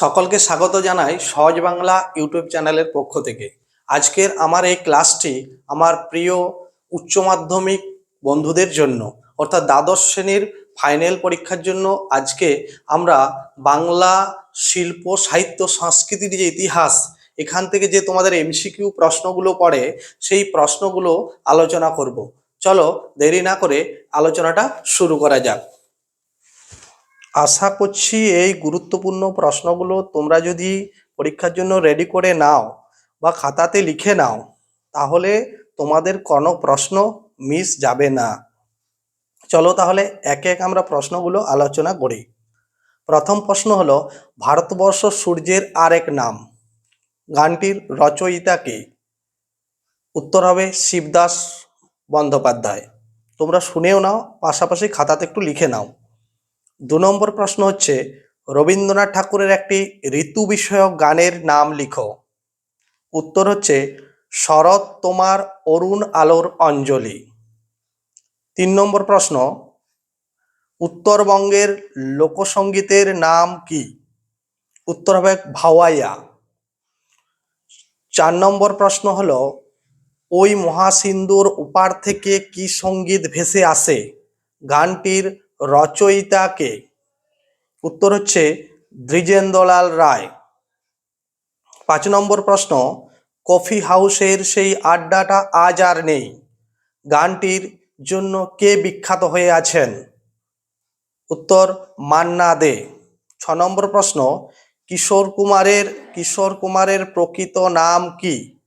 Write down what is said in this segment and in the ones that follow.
সকলকে স্বাগত জানাই সহজ বাংলা ইউটিউব চ্যানেলের পক্ষ থেকে। আজকের আমার এই ক্লাসটি আমার প্রিয় উচ্চ মাধ্যমিক বন্ধুদের জন্য, অর্থাৎ দ্বাদশ শ্রেণির ফাইনাল পরীক্ষার জন্য আজকে আমরা বাংলা শিল্প, সাহিত্য, সংস্কৃতির যে ইতিহাস, এখান থেকে যে তোমাদের এমসিকিউ প্রশ্নগুলো পড়ে, সেই প্রশ্নগুলো আলোচনা করব। চলো দেরি না করে আলোচনাটা শুরু করা যাক। আশা করছি এই গুরুত্বপূর্ণ প্রশ্নগুলো তোমরা যদি পরীক্ষার জন্য রেডি করে নাও বা খাতাতে লিখে নাও, তাহলে তোমাদের কোনো প্রশ্ন মিস যাবে না। চলো তাহলে একে এক আমরা প্রশ্নগুলো আলোচনা করি। প্রথম প্রশ্ন হলো, ভারতবর্ষ সূর্যের আরেক নাম। গানটির রচয়িতা কে? উত্তর হবে শিবদাস বন্দ্যোপাধ্যায়। তোমরা শুনেও নাও, পাশাপাশি খাতাতে একটু লিখে নাও। দু নম্বর প্রশ্ন হচ্ছে, রবীন্দ্রনাথ ঠাকুরের একটি ঋতু বিষয়ক গানের নাম লিখো। উত্তর হচ্ছে, শরৎ তোমার অরুণ আলোর অঞ্জলি। তিন নম্বর প্রশ্ন, উত্তরবঙ্গের লোকসঙ্গীতের নাম কি? উত্তর হবে ভাওয়াইয়া। চার নম্বর প্রশ্ন হল, ওই মহাসিন্দুর উপার থেকে কি সংগীত ভেসে আসে? গানটির রচয়িতা কে উত্তর হচ্ছে দ্বিজেন্দ্রলাল রায়। পাঁচ নম্বর প্রশ্ন, কফি হাউসের সেই আড্ডাটা আজ আর নেই। গানটির জন্য কে বিখ্যাত হয়ে আছেন? উত্তর, মান্না দে। ছ নম্বর প্রশ্ন, কিশোর কুমারের কিশোর কুমারের প্রকৃত নাম কি?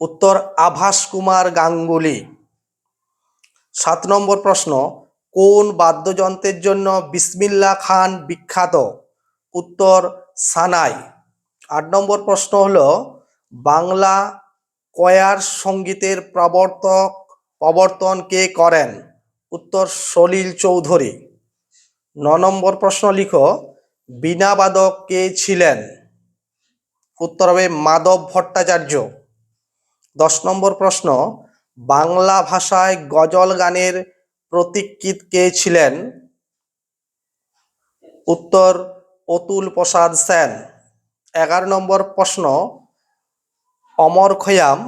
উত্তর, আভাস কুমার গাঙ্গুলি। সাত নম্বর প্রশ্ন কোন বাদ্যযন্ত্রের জন্য বিসমিল্লা খান বিখ্যাত? উত্তর, সানাই। আট নম্বর প্রশ্ন হল, বাংলা কয়ার সঙ্গীতের প্রবর্তক, প্রবর্তন কে করেন? উত্তর, সলিল চৌধুরী। ন নম্বর প্রশ্ন লিখো বীণাবাদক কে ছিলেন? উত্তর হবে মাধব ভট্টাচার্য। দশ নম্বর প্রশ্ন, বাংলা ভাষায় গজল গানের প্রতীকীত কে ছিলেন? উত্তর, অতুল প্রসাদ সেন। এগারো নম্বর প্রশ্ন, অমর খয়াম।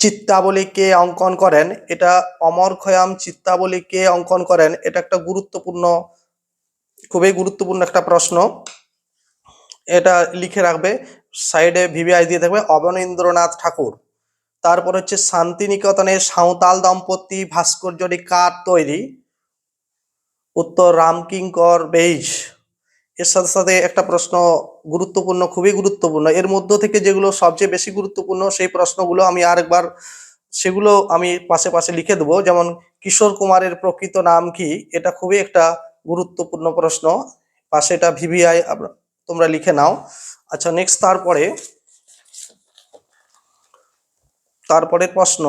চিত্তাবলী কে অঙ্কন করেন? এটা অমর খয়াম চিত্তাবলী কে অঙ্কন করেন? এটা একটা গুরুত্বপূর্ণ, খুবই গুরুত্বপূর্ণ একটা প্রশ্ন। এটা লিখে রাখবে, সাইডে ভিভিআই দিয়ে থাকবে অবনীন্দ্রনাথ ঠাকুর। তারপর হচ্ছে শান্তিনিকেতনের সাঁওতাল দম্পতি ভাস্কর্যটি কার তৈরি? উত্তর রামকিঙ্কর বেইজ। এর সাথে সাথে একটা প্রশ্ন গুরুত্বপূর্ণ, খুবই গুরুত্বপূর্ণ। এর মধ্য থেকে যেগুলো সবচেয়ে বেশি গুরুত্বপূর্ণ, সেই প্রশ্নগুলো আমি আরেকবার, সেগুলো আমি পাশে পাশে লিখে দেবো। যেমন, কিশোর কুমারের প্রকৃত নাম কি? এটা খুবই একটা গুরুত্বপূর্ণ প্রশ্ন। পাশে এটা ভিভিআই তোমরা লিখে নাও। আচ্ছা নেক্সট তারপরে তারপরের প্রশ্ন,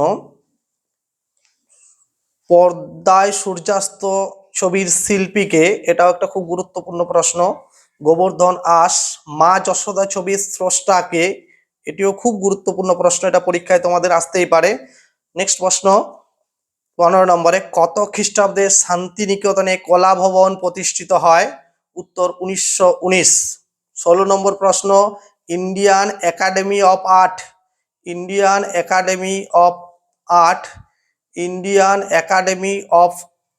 পর্দায় সূর্যাস্ত ছবির শিল্পীকে, এটাও একটা খুব গুরুত্বপূর্ণ প্রশ্ন, গোবর্ধন আস, মা যশোদা ছবির স্রষ্টাকে, এটিও খুব গুরুত্বপূর্ণ প্রশ্ন, এটা পরীক্ষায় তোমাদের আসতেই পারে। নেক্সট প্রশ্ন, পনেরো নম্বরে, কত খ্রিস্টাব্দে শান্তিনিকেতনে কলা ভবন প্রতিষ্ঠিত হয়? উত্তর, উনিশশো উনিশ। ষোলো নম্বর প্রশ্ন, Indian academy of art Indian academy of art Indian academy of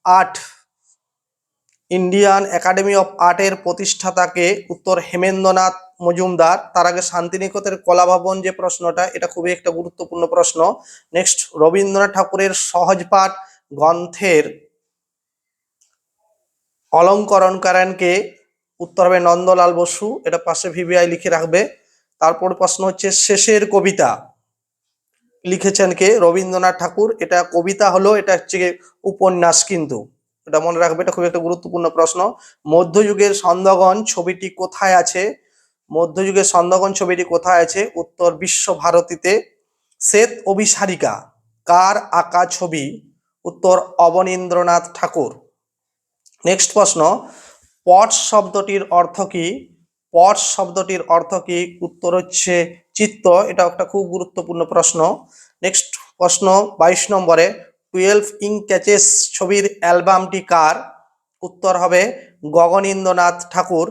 art Indian academy of আর্টের প্রতিষ্ঠাতাকে উত্তর হেমেন্দ্রনাথ মজুমদার, তার আগে শান্তিনিকেতনের কলাভবন যে প্রশ্নটা, এটা খুবই একটা গুরুত্বপূর্ণ প্রশ্ন। নেক্সট রবীন্দ্রনাথ ঠাকুরের সহজপাঠ গ্রন্থের অলঙ্করণ কারণকে উত্তর হবে নন্দলাল বসু, এটা পাশে ভিভিআই লিখে রাখবে। তারপর প্রশ্ন হচ্ছে শেষের কবিতা। লিখেছেন কে? রবীন্দ্রনাথ ঠাকুর। এটা কবিতা হলো, এটা হচ্ছে উপন্যাস কিন্তু। এটা মনে রাখবে, এটা খুব একটা গুরুত্বপূর্ণ প্রশ্ন। মধ্যযুগের সন্দগণ ছবিটি কোথায় আছে? মধ্যযুগের সন্দগণ ছবিটি কোথায় আছে? উত্তর বিশ্বভারতীতে। শ্বেত অভিসারিকা, কার আঁকা ছবি? উত্তর অবনীন্দ্রনাথ ঠাকুর। নেক্সট প্রশ্ন, পট শব্দটির অর্থ কি? পট শব্দটির অর্থ কি? উত্তর হচ্ছে চিত্ত এটা একটা খুব গুরুত্বপূর্ণ প্রশ্ন। নেক্সট প্রশ্ন, বাইশ নম্বরে টুয়েলভ ইং ক্যাচেস ছবির অ্যালবামটি কার? উত্তর হবে গগনীন্দ্রনাথ ঠাকুর।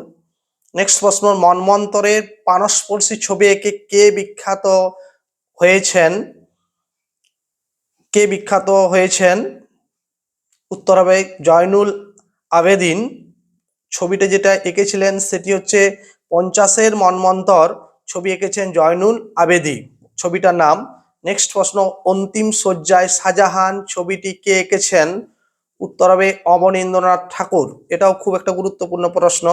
নেক্সট প্রশ্ন, মন্মন্তরের পানস্পর্শী ছবি এঁকে কে বিখ্যাত হয়েছেন? কে বিখ্যাত হয়েছেন? উত্তর হবে জয়নুল আবেদিন। ছবিটা যেটা এঁকেছিলেন, সেটি হচ্ছে পঞ্চাশের মন্মন্তর। ছবি এঁকেছেন জয়নুল আবেদি। ছবিটার নাম, নেক্সট প্রশ্ন, অন্তিম শয্যায় শাহজাহান ছবিটি কে এঁকেছেন? উত্তর হবে অবনীন্দ্রনাথ ঠাকুর। এটাও খুব একটা গুরুত্বপূর্ণ প্রশ্ন।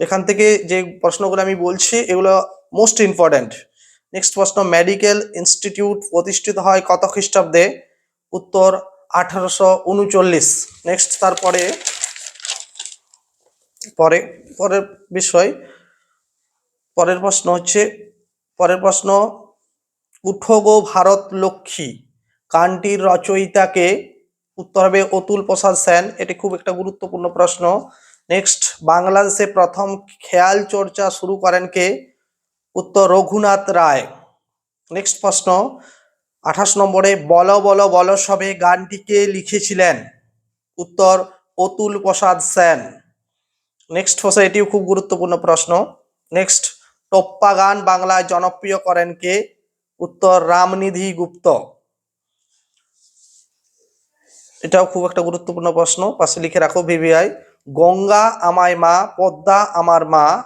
এখান থেকে যে প্রশ্নগুলো আমি বলছি, এগুলো মোস্ট ইম্পর্ট্যান্ট নেক্সট প্রশ্ন মেডিকেল ইনস্টিটিউট প্রতিষ্ঠিত হয় কত খ্রিস্টাব্দে? উত্তর, আঠারোশো উনচল্লিশ। নেক্সট, তারপরে, পরে, পরের বিষয়। পরের প্রশ্ন হচ্ছে, পরের প্রশ্ন উঠো গো ভারত লক্ষ্মী গানটির রচয়িতাকে উত্তর হবে অতুল প্রসাদ সেন? এটি খুব একটা গুরুত্বপূর্ণ প্রশ্ন। নেক্সট, বাংলাদেশে প্রথম খেয়াল চর্চা শুরু করেন কে? উত্তর, রঘুনাথ রায়। নেক্সট প্রশ্ন, আঠাশ নম্বরে বল বল বল সবে গানটিকে লিখেছিলেন? উত্তর, অতুল প্রসাদ সেন। নেক্সট প্রশ্ন, এটিও খুব গুরুত্বপূর্ণ প্রশ্ন। নেক্সট টপ্পা গান বাংলায় জনপ্রিয় করেন কে? উত্তর, রামনিধি গুপ্ত। এটাও খুব একটা গুরুত্বপূর্ণ প্রশ্ন। পাশে লিখে রাখো ভিভিআই। গঙ্গা আমায় মা, পদ্মা আমার মা।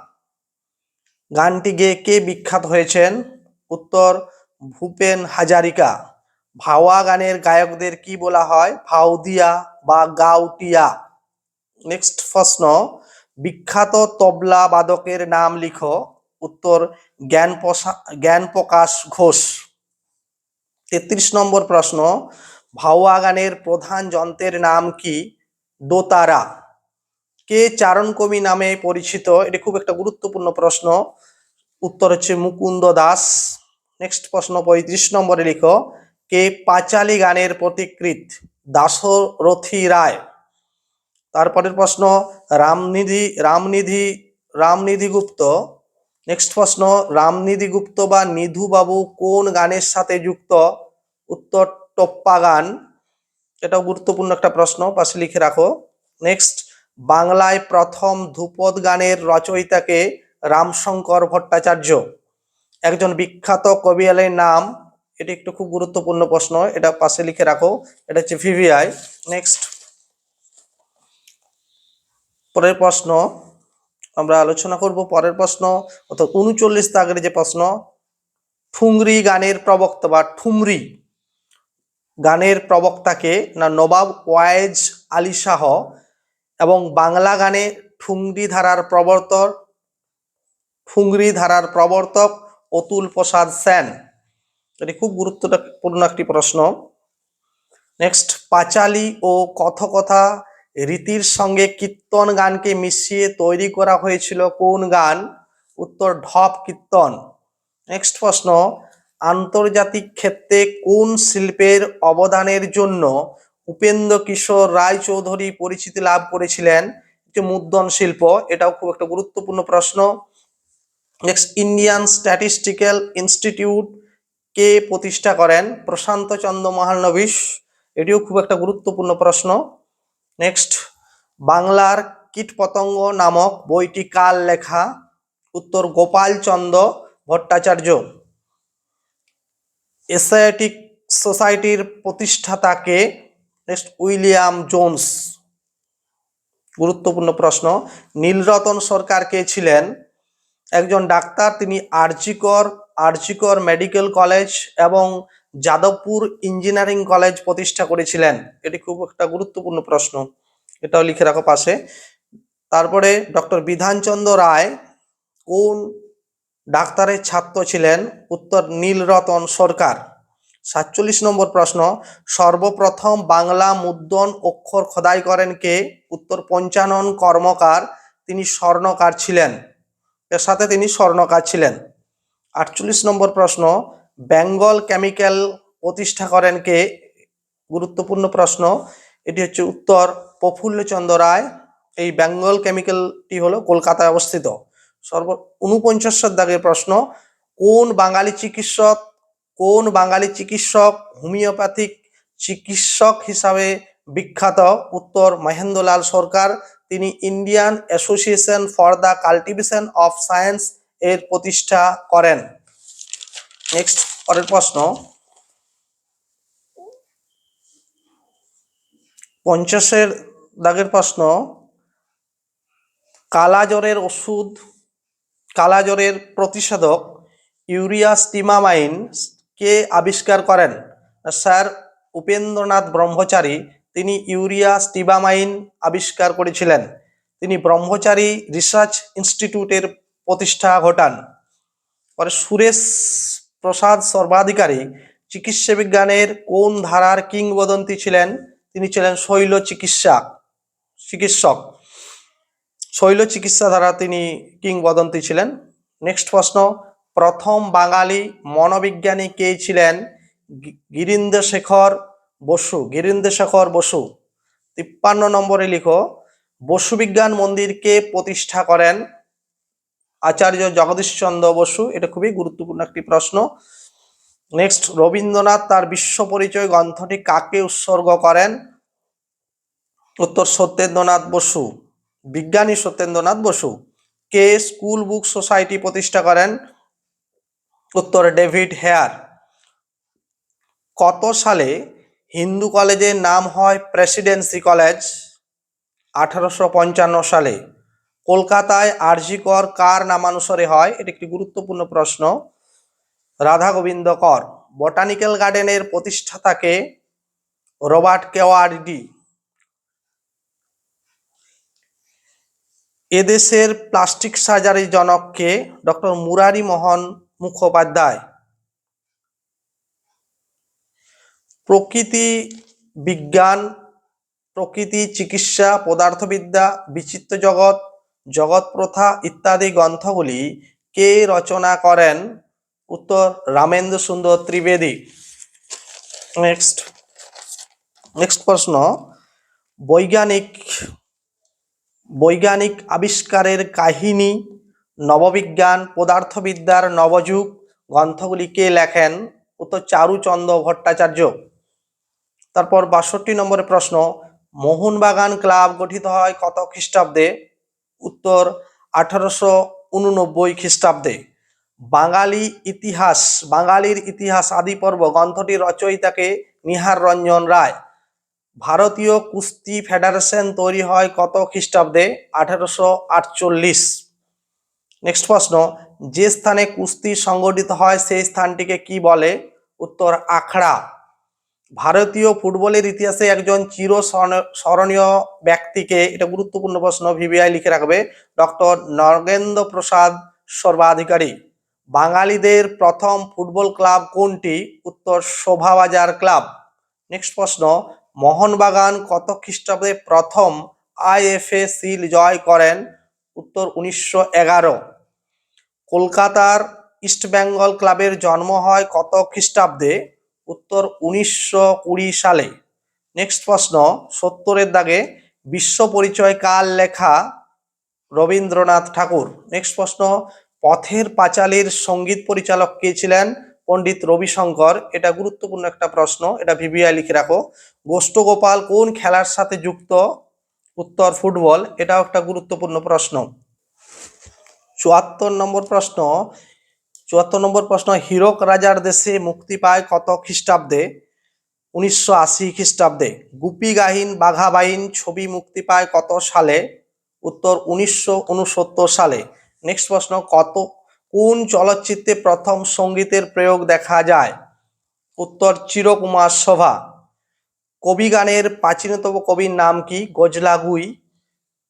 গানটি গেয়ে কে বিখ্যাত হয়েছেন? উত্তর, ভূপেন হাজারিকা। ভাওয়া গানের গায়কদের কি বলা হয়? ভাউদিয়া বা গাউটিয়া নেক্সট প্রশ্ন। বিখ্যাত তবলা বাদকের নাম লিখো। উত্তর জ্ঞান জ্ঞান প্রকাশ ঘোষ। তেত্রিশ নম্বর প্রশ্ন ভাওয়া গানের প্রধান যন্ত্রের নাম কি? দোতারা। কে চারণ কবি নামে পরিচিত? এটি খুব একটা গুরুত্বপূর্ণ প্রশ্ন। উত্তর হচ্ছে মুকুন্দ দাস। নেক্সট প্রশ্ন পঁয়ত্রিশ নম্বরে লিখো। কে পাঁচালী গানের প্রতিকৃত? দাশরথী রায়। তারপরের প্রশ্ন, রামনিধি রামনিধি রামনিধি গুপ্ত। নেক্সট প্রশ্ন, রামনিধি গুপ্ত বা নিধু বাবু কোন গানের সাথে যুক্ত? উত্তর, টপ্পা গান। এটাও গুরুত্বপূর্ণ একটা প্রশ্ন, পাশে লিখে রাখো। নেক্সট, বাংলায় প্রথম ধ্রুপদ গানের রচয়িতাকে রামশঙ্কর ভট্টাচার্য। একজন বিখ্যাত কবিয়ালের নাম, এটি একটু খুব গুরুত্বপূর্ণ প্রশ্ন, এটা পাশে লিখে রাখো, এটা হচ্ছে ভিভিআই। নেক্সট, পরের প্রশ্ন আমরা আলোচনা করব পরের প্রশ্ন, অর্থাৎ উনচল্লিশ দাগের যে প্রশ্ন, ঠুংরি গানের প্রবক্তা বা ঠুমরি গানের প্রবক্তাকে না নবাব ওয়াইজ আলী শাহ এবং বাংলা গানে ঠুংরি ধারার প্রবর্তক, ঠুংরি ধারার প্রবর্তক অতুল প্রসাদ সেন। এটি খুব গুরুত্বপূর্ণ একটি প্রশ্ন। নেক্সট পাঁচালী ও কথকথা রীতির সঙ্গে কীর্তন গানকে মিশিয়ে তৈরি করা হয়েছিল কোন গান? উত্তর, ঢপ কীর্তন। নেক্সট প্রশ্ন, আন্তর্জাতিক ক্ষেত্রে কোন শিল্পের অবদানের জন্য উপেন্দ্র কিশোর রায়চৌধুরী পরিচিতি লাভ করেছিলেন? একটি মুদ্রণ শিল্প, এটাও খুব একটা গুরুত্বপূর্ণ প্রশ্ন। নেক্সট ইন্ডিয়ান স্ট্যাটিস্টিক্যাল ইনস্টিটিউট কে প্রতিষ্ঠা করেন? প্রশান্ত চন্দ্র মহালনবিশ, এটিও খুব একটা গুরুত্বপূর্ণ প্রশ্ন। নেক্সট বাংলার কীটপতঙ্গ নামক বইটি কার লেখা? উত্তর গোপাল চন্দ্র ভট্টাচার্য। এসিয়াটিক সোসাইটির প্রতিষ্ঠাতাকে নেক্সট উইলিয়াম জোন্স। গুরুত্বপূর্ণ প্রশ্ন। নীলরতন সরকার কে ছিলেন? একজন ডাক্তার, তিনি আরজিকর আরজিকর মেডিকেল কলেজ এবং যাদবপুর ইঞ্জিনিয়ারিং কলেজ প্রতিষ্ঠা করেছিলেন। এটি খুব একটা গুরুত্বপূর্ণ প্রশ্ন। এটাও লিখে রাখো পাশে। তারপরে ডক্টর বিধানচন্দ্র রায় কোন ডাক্তারের ছাত্র ছিলেন? উত্তর, নীলরতন সরকার। সাতচল্লিশ নম্বর প্রশ্ন, সর্বপ্রথম বাংলা মুদ্রণ অক্ষর খোদাই করেন কে? উত্তর, পঞ্চানন কর্মকার, তিনি স্বর্ণকার ছিলেন। এর সাথে তিনি স্বর্ণকার ছিলেন। আটচল্লিশ নম্বর প্রশ্ন বেঙ্গল কেমিক্যাল প্রতিষ্ঠা করেন কে? গুরুত্বপূর্ণ প্রশ্ন। এটি হচ্ছে উত্তর প্রফুল্লচন্দ্র রায়। এই বেঙ্গল কেমিক্যালটি হলো কলকাতায় অবস্থিত। সর্ব উনপঞ্চাশ দাগের প্রশ্ন, কোন বাঙালি চিকিৎসক, কোন বাঙালি চিকিৎসক হোমিওপ্যাথিক চিকিৎসক হিসাবে বিখ্যাত? উত্তর মহেন্দ্রলাল সরকার। তিনি Indian association for the cultivation of science এর প্রতিষ্ঠা করেন। নেক্সট। পরের প্রশ্ন, পঞ্চাশের দাগের প্রশ্ন কালাজ্বরের ওষুধ কালাজ্বরের প্রতিষেধক, ইউরিয়া স্টিমামাইন কে আবিষ্কার করেন? স্যার উপেন্দ্রনাথ ব্রহ্মচারী, তিনি ইউরিয়া স্টিবামাইন আবিষ্কার করেছিলেন। তিনি ব্রহ্মচারী রিসার্চ ইনস্টিটিউটের প্রতিষ্ঠা ঘটান। পরে সুরেশ প্রসাদ সর্বাধিকারী। চিকিৎসা বিজ্ঞানের কোন ধারার কিংবদন্তি ছিলেন? তিনি ছিলেন শৈল চিকিৎসা, চিকিৎসক। শৈল চিকিৎসা দ্বারা তিনি কিংবদন্তি ছিলেন। নেক্সট প্রশ্ন, প্রথম বাঙালি মনোবিজ্ঞানী কে ছিলেন? গি- গিরীন্দ্র শেখর বসু গিরীন্দ্র শেখর বসু। তিপ্পান্ন নম্বরে লিখো বসু বিজ্ঞান মন্দির কে প্রতিষ্ঠা করেন? আচার্য জগদীশচন্দ্র বসু, এটা খুবই গুরুত্বপূর্ণ একটি প্রশ্ন। নেক্সট রবীন্দ্রনাথ তার বিশ্ব পরিচয় গ্রন্থটি কাকে উৎসর্গ করেন? উত্তর, সত্যেন্দ্রনাথ বসু। বিজ্ঞানী সত্যেন্দ্রনাথ বসু। কে স্কুল বুক সোসাইটি প্রতিষ্ঠা করেন? উত্তর, ডেভিড হেয়ার। কত সালে হিন্দু কলেজের নাম হয় প্রেসিডেন্সি কলেজ? আঠারোশো পঞ্চান্ন সালে। কলকাতায় আরজিকর কার নামানুসারে হয়? এটি একটি গুরুত্বপূর্ণ প্রশ্ন। রাধা গোবিন্দ কর, বটানিক্যাল গার্ডেনের প্রতিষ্ঠাতাকে রবার্ট কেওয়ার্ডি। এদেশের প্লাস্টিক সার্জারি জনককে ডক্টর মুরারি মোহন মুখোপাধ্যায়। প্রকৃতি বিজ্ঞান, প্রকৃতি চিকিৎসা, পদার্থবিদ্যা, বিচিত্র জগৎ জগৎ প্রথা ইত্যাদি গ্রন্থগুলি কে রচনা করেন? উত্তর রামেন্দ্র সুন্দর ত্রিবেদী। নেক্সট নেক্সট প্রশ্ন। বৈজ্ঞানিক বৈজ্ঞানিক আবিষ্কারের কাহিনী, নববিজ্ঞান, পদার্থবিদ্যার নবযুগ, গ্রন্থগুলি কে লেখেন? উত্তর চারুচন্দ্র ভট্টাচার্য। তারপর বাষট্টি নম্বরের প্রশ্ন, মোহনবাগান ক্লাব গঠিত হয় কত খ্রিস্টাব্দে? উত্তর আঠারোশো উননব্বই খ্রিস্টাব্দে। বাঙালি ইতিহাস, বাঙালির ইতিহাস আদি পর্ব গ্রন্থটির রচয়িতাকে নিহার রঞ্জন রায়। ভারতীয় কুস্তি ফেডারেশন তৈরি হয় কত খ্রিস্টাব্দে? আঠারোশো আটচল্লিশ। নেক্সট প্রশ্ন, যে স্থানে কুস্তি সংগঠিত হয় সেই স্থানটিকে কি বলে? উত্তর আখড়া। ভারতীয় ফুটবলের ইতিহাসে একজন চির স্মরণীয় ব্যক্তিকে এটা গুরুত্বপূর্ণ প্রশ্ন ভিবিআই লিখে রাখবে। ডক্টর নগেন্দ্র প্রসাদ সর্বাধিকারী। বাঙালিদের প্রথম ফুটবল ক্লাব কোনটি? উত্তর, শোভাবাজার ক্লাব। নেক্সট প্রশ্ন, মোহনবাগান কত খ্রিস্টাব্দে প্রথম আইএফএ সিল জয় করেন? উত্তর, উনিশশো এগারো। কলকাতার ইস্ট বেঙ্গল ক্লাবের জন্ম হয় কত খ্রিস্টাব্দে? উত্তর উনিশশো কুড়ি সালে। নেক্সট প্রশ্ন, সত্তরের দাগে বিশ্ব পরিচয় কার লেখা রবীন্দ্রনাথ ঠাকুর? নেক্সট প্রশ্ন, পথের পাঁচালীর সংগীত পরিচালক কে ছিলেন? পণ্ডিত রবিশঙ্কর। এটা গুরুত্বপূর্ণ একটা প্রশ্ন, এটা ভিভিআই লিখে রাখো। গোষ্ঠগোপাল কোন খেলার সাথে যুক্ত? উত্তর, ফুটবল। এটাও একটা গুরুত্বপূর্ণ প্রশ্ন। চুয়াত্তর নম্বর প্রশ্ন চুয়াত্তর নম্বর প্রশ্ন, হীরক রাজার দেশে মুক্তি পায় কত খ্রিস্টাব্দে? উনিশশো আশি খ্রিস্টাব্দে। গুপি গাহিন ছবি মুক্তি পায় কত সালে? উত্তর, উনিশশো উনসত্তর সালে। নেক্সট প্রশ্ন, কত, কোন চলচ্চিত্রে প্রথম সঙ্গীতের প্রয়োগ দেখা যায়? উত্তর, চিরকুমার সভা। কবি গানের প্রাচীনতম কবির নাম কি? গজলাগুই।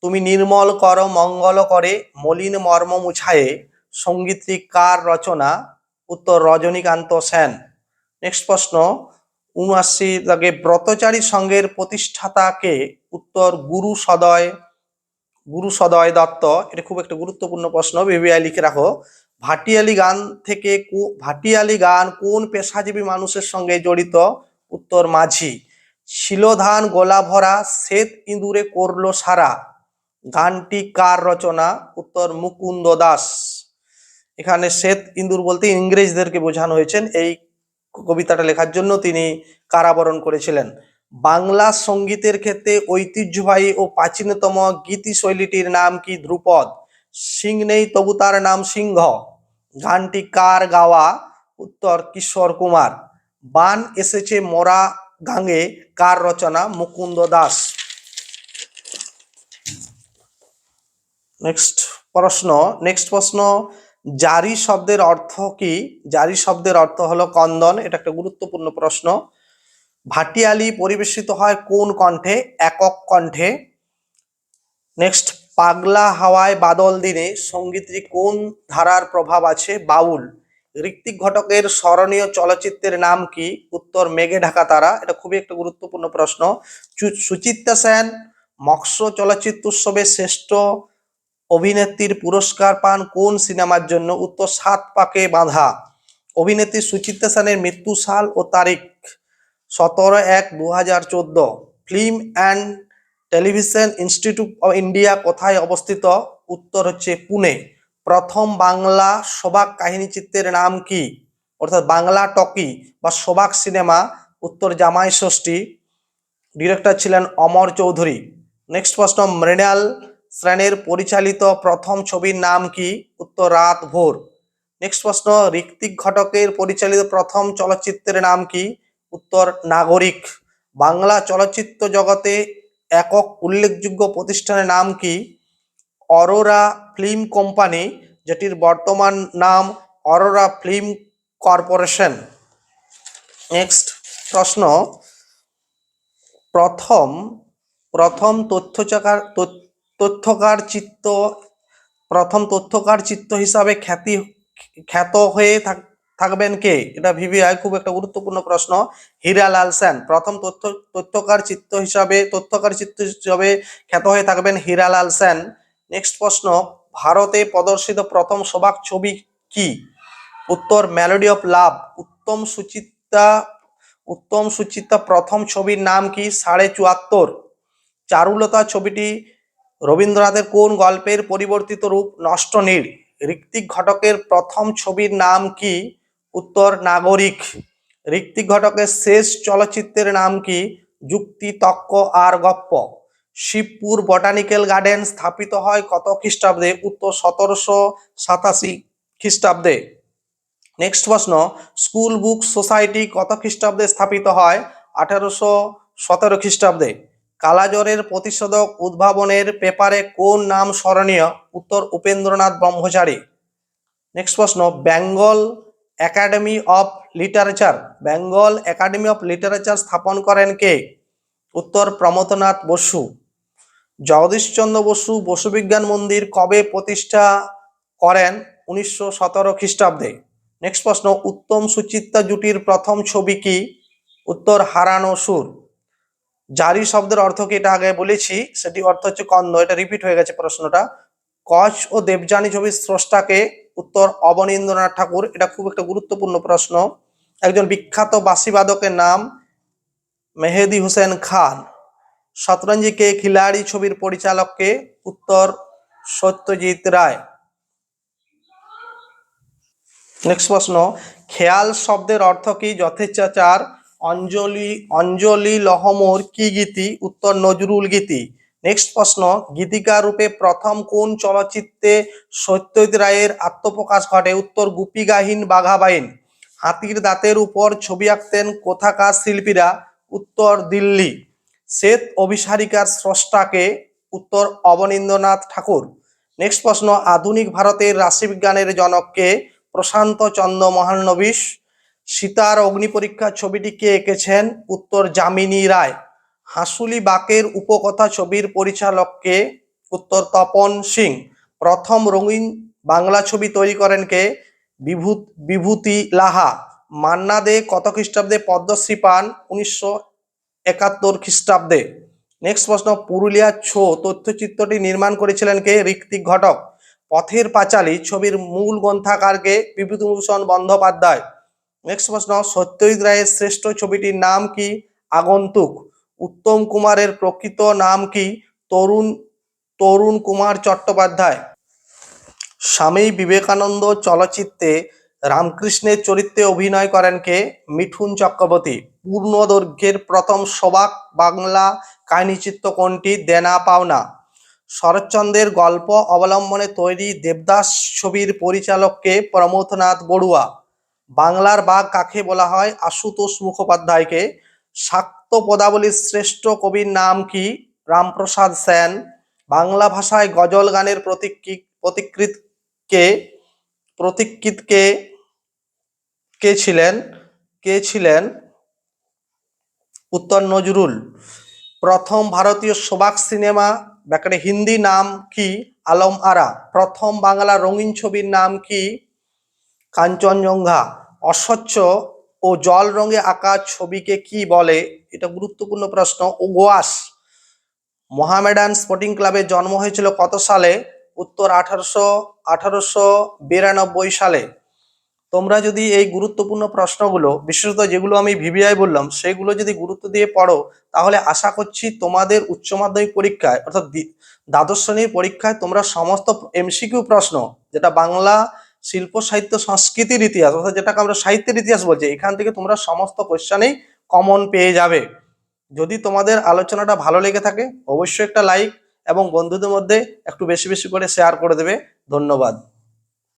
তুমি নির্মল কর, মঙ্গল করে, মলিন মর্ম মুছায়ে। সঙ্গীতটি কার রচনা? উত্তর রজনীকান্ত সেন। নেক্সট প্রশ্ন উনআশি দাগে ব্রতচারী সংঘের প্রতিষ্ঠাতাকে উত্তর গুরু সদয় গুরু সদয় দত্ত। এটা খুব একটা গুরুত্বপূর্ণ প্রশ্ন ভিভিআই লিখে রাখো। ভাটিয়ালি গান থেকে ভাটিয়ালি গান কোন পেশাজীবী মানুষের সঙ্গে জড়িত? উত্তর মাঝি। শিলধান গোলা ভরা শ্বেত ইঁদুরে করল সারা। গানটি কার রচনা? উত্তর মুকুন্দ দাস। এখানে শ্বেত ইন্দুর বলতে ইংরেজদেরকে বোঝানো হয়েছেন। এই কবিতাটা লেখার জন্য তিনি কারাবরণ করেছিলেন। বাংলা সঙ্গীতের ক্ষেত্রে ঐতিহ্যবাহী ও প্রাচীনতম গীতি শৈলীটির নাম কি ধ্রুপদ? সিং নেই তবু তার নাম সিংহ। গানটি কার গাওয়া? উত্তর কিশোর কুমার। বান এসেছে মোরা গাঙ্গে কার রচনা? মুকুন্দ দাস। নেক্সট প্রশ্ন নেক্সট প্রশ্ন। জারি শব্দের অর্থ কি? জারি শব্দের অর্থ হলো কন্দন, এটা একটা গুরুত্বপূর্ণ প্রশ্ন। ভাটিয়ালি পরিবেশিত হয় কোন কণ্ঠে? একক কণ্ঠে। নেক্সট, পাগলা হাওয়ায় বাদল দিনে সঙ্গীতটি কোন ধারার প্রভাব আছে? বাউল। ঋত্বিক ঘটকের স্মরণীয় চলচ্চিত্রের নাম কি? উত্তর, মেঘে ঢাকা তারা। এটা খুবই একটা গুরুত্বপূর্ণ প্রশ্ন। সুচিত্রা সেন, মৎস্য চলচ্চিত্র উৎসবে শ্রেষ্ঠ অভিনেত্রীর পুরস্কার পান কোন সিনেমার জন্য? উত্তর, সাত পাকে বাঁধা। অভিনেত্রী সুচিত্রা সেনের মৃত্যু সাল ও তারিখ সতেরো এক দু হাজার চোদ্দ। Film and television institute of India কোথায় অবস্থিত? উত্তর হচ্ছে পুনে। প্রথম বাংলা সবাক কাহিনী চিত্রের নাম কি? অর্থাৎ বাংলা টকি বা সবাক সিনেমা। উত্তর, জামাই ষষ্ঠী। ডিরেক্টর ছিলেন অমর চৌধুরী। নেক্সট প্রশ্ন, মৃণাল শ্রেণির পরিচালিত প্রথম ছবির নাম কি? উত্তর, রাত, ভোর। নেক্সট প্রশ্ন, ঋত্বিক ঘটকের পরিচালিত প্রথম চলচ্চিত্রের নাম কি? উত্তর, নাগরিক। বাংলা চলচ্চিত্র জগতে একক উল্লেখযোগ্য প্রতিষ্ঠানের নাম কি? অরোরা ফিল্ম কোম্পানি, যেটির বর্তমান নাম অরোরা ফিল্ম কর্পোরেশন। নেক্সট প্রশ্ন, প্রথম প্রথম তথ্যচাকার তথ্য- তথ্যকার চিত্ত, প্রথম তথ্যকার চিত্ত হিসাবে খ্যাতি, খ্যাত হয়ে থাক- থাকবেন কে? এটা ভিভিআই খুব একটা গুরুত্বপূর্ণ প্রশ্ন। হীরালাল সেন, প্রথম তথ্য, তথ্যকার চিত্ত হিসাবে, তথ্যকার চিত্ত হিসাবে খ্যাত হয়ে থাকবেন হীরালাল সেন। নেক্সট প্রশ্ন, ভারতে প্রদর্শিত প্রথম সবাক ছবি কি? উত্তর melody of love Uttam Suchitra Uttam Suchitra প্রথম ছবির নাম কি? সাড়ে চুয়াত্তর। চারুলতা ছবিটি রবীন্দ্রনাথের কোন গল্পের পরিবর্তিত রূপ নষ্ট নীড় ঋত্বিক ঘটকের প্রথম ছবির নাম কি? উত্তর, নাগরিক। ঋত্বিক ঘটকের শেষ চলচ্চিত্রের নাম কি? যুক্তি, তক্ক আর গপ্প। শিবপুর বটানিক্যাল গার্ডেন স্থাপিত হয় কত খ্রিস্টাব্দে? উত্তর, সতেরোশো সাতাশি খ্রিস্টাব্দে। নেক্সট প্রশ্ন, স্কুল বুক সোসাইটি কত খ্রিস্টাব্দে স্থাপিত হয়? আঠারোশো সতেরো খ্রিস্টাব্দে। কালাজ্বরের প্রতিষেধক উদ্ভাবনের পেপারে কোন নাম স্মরণীয়? উত্তর উপেন্দ্রনাথ ব্রহ্মচারী। নেক্সট প্রশ্ন, Bengal academy of literature. Bengal academy of literature স্থাপন করেন কে? উত্তর প্রমথনাথ বসু। জগদীশচন্দ্র বসু বসুবিজ্ঞান মন্দির কবে প্রতিষ্ঠা করেন? উনিশশো সতেরো খ্রিস্টাব্দে। নেক্সট প্রশ্ন, উত্তম সুচিত্রা জুটির প্রথম ছবি কি? উত্তর হারানো সুর। জারি শব্দের অর্থ কি? এটা আগে বলেছি। সেটি অর্থ হচ্ছে কন্দ। এটা রিপিট হয়ে গেছে প্রশ্নটা। কচ ও দেবযানী ছবির স্রষ্টাকে উত্তর অবনীন্দ্রনাথ ঠাকুর। এটা খুব একটা গুরুত্বপূর্ণ প্রশ্ন। একজন বিখ্যাত বাসিবাদকের নাম মেহেদি হোসেন খান। শতরঞ্জি কে খিলাড়ি ছবির পরিচালককে উত্তর সত্যজিৎ রায়। নেক্সট প্রশ্ন। খেয়াল শব্দের অর্থ কি? যথেচ্ছাচার অঞ্জলি অঞ্জলি লহমোর কি গীতি? উত্তর নজরুল গীতি। নেক্সট প্রশ্ন, গীতিকা রূপে প্রথম কোন চলচ্চিত্রে সত্যজিৎ রায়ের আত্মপ্রকাশ ঘটে? উত্তর গুপিগাহীন বাঘাবাইন। হাতির দাঁতের উপর ছবি আঁকতেন কোথাকার শিল্পীরা? উত্তর, দিল্লি। শ্বেত অভিসারিকার স্রষ্টাকে? উত্তর, অবনীন্দ্রনাথ ঠাকুর। নেক্সট প্রশ্ন, আধুনিক ভারতের রাশিবিজ্ঞানের জনককে প্রশান্ত চন্দ্র মহানবিশ। সীতার অগ্নি পরীক্ষা ছবিটি কে এঁকেছেন? উত্তর, যামিনী রায়। হাসুলি বাকের উপকথা ছবির পরিচালককে উত্তর, তপন সিং। প্রথম রঙিন বাংলা ছবি তৈরি করেন কে? বিভূত, বিভূতি লাহা। মান্না দে কত খ্রিস্টাব্দে পদ্মশ্রী পান? উনিশশো একাত্তর খ্রিস্টাব্দে। নেক্সট প্রশ্ন পুরুলিয়ার ছো তথ্যচিত্রটি নির্মাণ করেছিলেন কে? ঋত্বিক ঘটক। পথের পাঁচালী ছবির মূল গ্রন্থাকারকে বিভূতিভূষণ বন্দ্যোপাধ্যায়। নেক্সট প্রশ্ন, সত্যজিৎ রায়ের শ্রেষ্ঠ ছবিটির নাম কি? আগন্তুক। উত্তম কুমারের প্রকৃত নাম কি? তরুণ তরুণ কুমার চট্টোপাধ্যায়। স্বামী বিবেকানন্দ চলচ্চিত্রে রামকৃষ্ণের চরিত্রে অভিনয় করেন কে? মিঠুন চক্রবর্তী। পূর্ণ দৈর্ঘ্যের প্রথম সবাক বাংলা কাহিনীচিত্র কোনটি? দেনা পাওনা। শরৎচন্দ্রের গল্প অবলম্বনে তৈরি দেবদাস ছবির পরিচালককে প্রমথনাথ বড়ুয়া। বাংলার বাঘ কাকে বলা হয়? আশুতোষ মুখোপাধ্যায়কে। শাক্ত পদাবলীর শ্রেষ্ঠ কবির নাম কি? রামপ্রসাদ সেন। বাংলা ভাষায় গজল গানের প্রতীক কি- প্রতিকৃত কে প্রতীকৃত কে কে ছিলেন? কে ছিলেন? উত্তর নজরুল। প্রথম ভারতীয় সবাক সিনেমা, ব্যাপারে হিন্দি নাম কি? আলম আরা। প্রথম বাংলা রঙিন ছবির নাম কি? কাঞ্চনজঙ্ঘা, অস্বচ্ছ ও জল রঙে আঁকা ছবিকে কি বলে? এটা গুরুত্বপূর্ণ প্রশ্ন। ও গোয়াস মোহামেডান স্পোর্টিং ক্লাবের জন্ম হয়েছিল কত সালে? উত্তর আঠারোশো আঠারোশো বিরানব্বই সালে। তোমরা যদি এই গুরুত্বপূর্ণ প্রশ্নগুলো, বিশেষত যেগুলো আমি ভিভিআই বললাম, সেগুলো যদি গুরুত্ব দিয়ে পড়ো, তাহলে আশা করছি তোমাদের উচ্চ মাধ্যমিক পরীক্ষায়, অর্থাৎ দ্বাদশ শ্রেণির পরীক্ষায় তোমরা সমস্ত এমসিকিউ প্রশ্ন, যেটা বাংলা শিল্প, সাহিত্য, সংস্কৃতির ইতিহাস, অর্থাৎ যেটাকে আমরা সাহিত্যের ইতিহাস বলছি, এখান থেকে তোমরা সমস্ত কোয়েশ্চানেই কমন পেয়ে যাবে। যদি তোমাদের আলোচনাটা ভালো লেগে থাকে, অবশ্যই একটা লাইক এবং বন্ধুদের মধ্যে একটু বেশি বেশি করে শেয়ার করে দেবে। ধন্যবাদ।